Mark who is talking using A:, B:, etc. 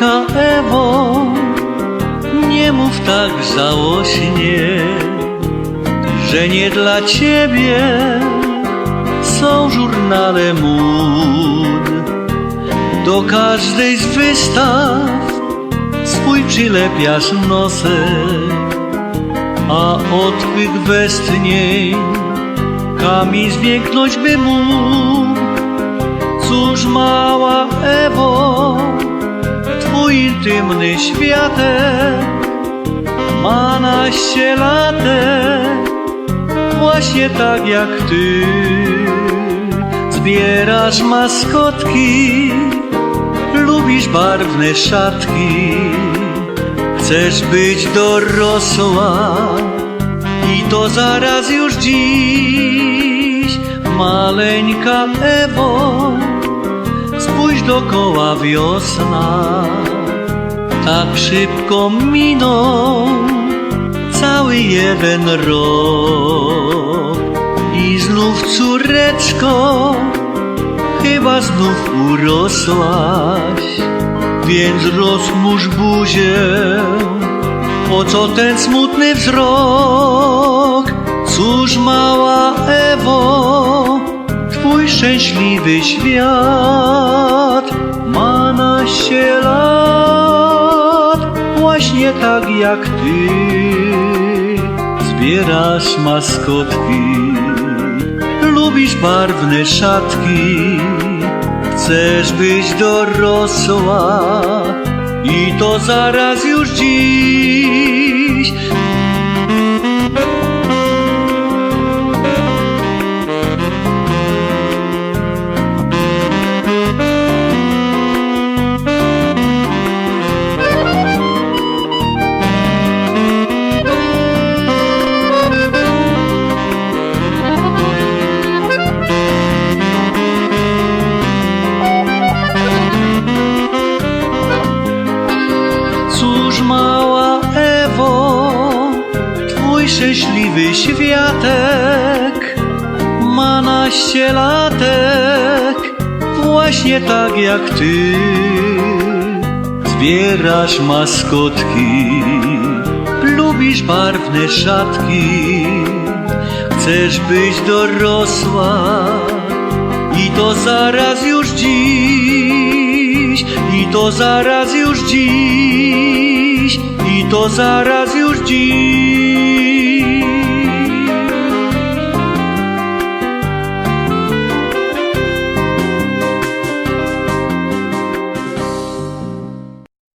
A: Droga Ewo, nie mów tak żałośnie, że nie dla ciebie są żurnale mód. Do każdej z wystaw swój przylepiasz nosek, a od tych westchnień kamień zwięknąć by mógł. Cóż mała Ewo, intymny światek ma naście latek, właśnie tak jak ty. Zbierasz maskotki, lubisz barwne szatki, chcesz być dorosła i to zaraz już dziś. Maleńka Ewo, spójrz dokoła wiosna, tak szybko minął cały jeden rok. I znów córeczko, chyba znów urosłaś, więc rozmusz buzię, po co ten smutny wzrok? Cóż mała Ewo, twój szczęśliwy świat ma naście lat, tak jak ty. Zbierasz maskotki, lubisz barwne szatki, chcesz być dorosła. I to zaraz już dziś. Twój szczęśliwy światek ma naście latek, właśnie tak jak ty. Zbierasz maskotki, lubisz barwne szatki, chcesz być dorosła i to zaraz już dziś, i to zaraz już dziś, i to zaraz już.